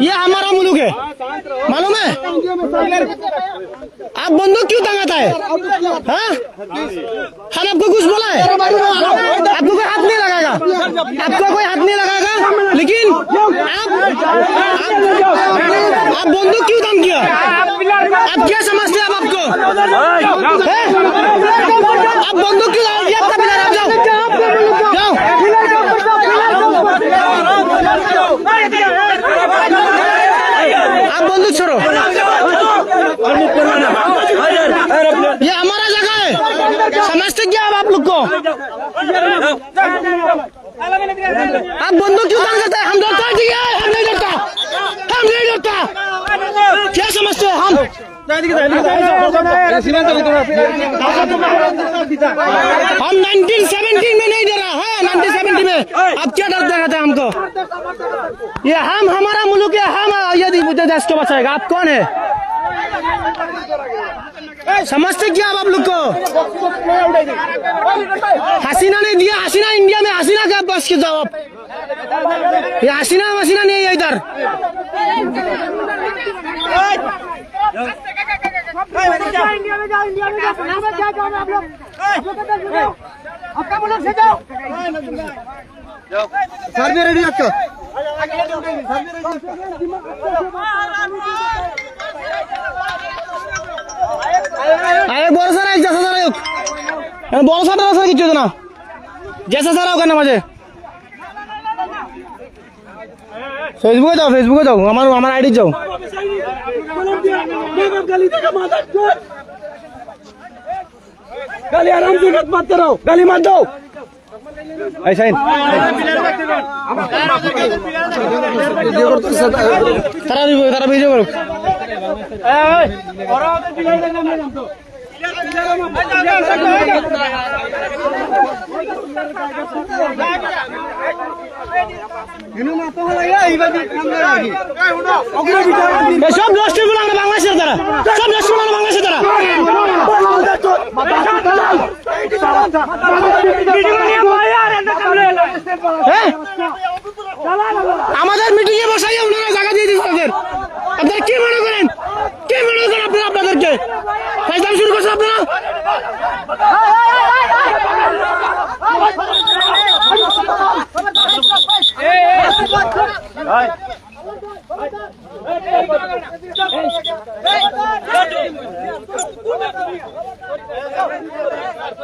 ये हमारा मुल्क है। मालूम है? आप बंदूक क्यों टंगाता है? हाँ? हम आपको कुछ बोला है? आपको कोई हाथ नहीं लगाएगा? आपको कोई हाथ नहीं लगाएगा? लेकिन आप आप, बंदूक क्यों दम किया? आप क्या समझते हैं आप आपको? आप बंदूक क्यों आपका बंदूक छोड़ो ये हमारा जगह है समझते क्या आप आप लोग को आप बंदूक क्यों काम करते हैं हम डरता है ठीक है हम नहीं डरता हम नहीं डरता क्या समझते हैं हम हम 1917 ये हम हमारा मुल्क है हम यदि देश को बचाएगा आप कौन है? समझते क्या आप, आप लोग को? हसीना ने दिया हसीना इंडिया में हसीना का बस के जाओ आप ये हसीना वसीना नहीं है इधर। इंडिया में जाओ इंडिया में जाओ आप लोग आपका मुल्क से जाओ। सर भी रेडी आपको? আরে বড় স্যার এক জেসা স্যার হোক বড় স্যার স্যার কিছু না জেসা স্যার হোক না মাঝে ফেসবুকে যাও ফেসবুকে যাও আমার আমার আইডি যাও गाली आराम से मत मारते रहो गाली मत दो এই সাইন তারা দিব তারা ভিডিও করুক। সব নষ্টগুলো আমরা বাংলাদেশের দ্বারা হ্যাঁ আমাদের মিটিং এ বসাইয়া ওনারা জায়গা দিয়ে দিচ্ছে আপনাদের আপনারা কি মনে করেন কি মনে করেন আপনারা আপনাদেরকে ফাইজলাম শুরু করছেন আপনারা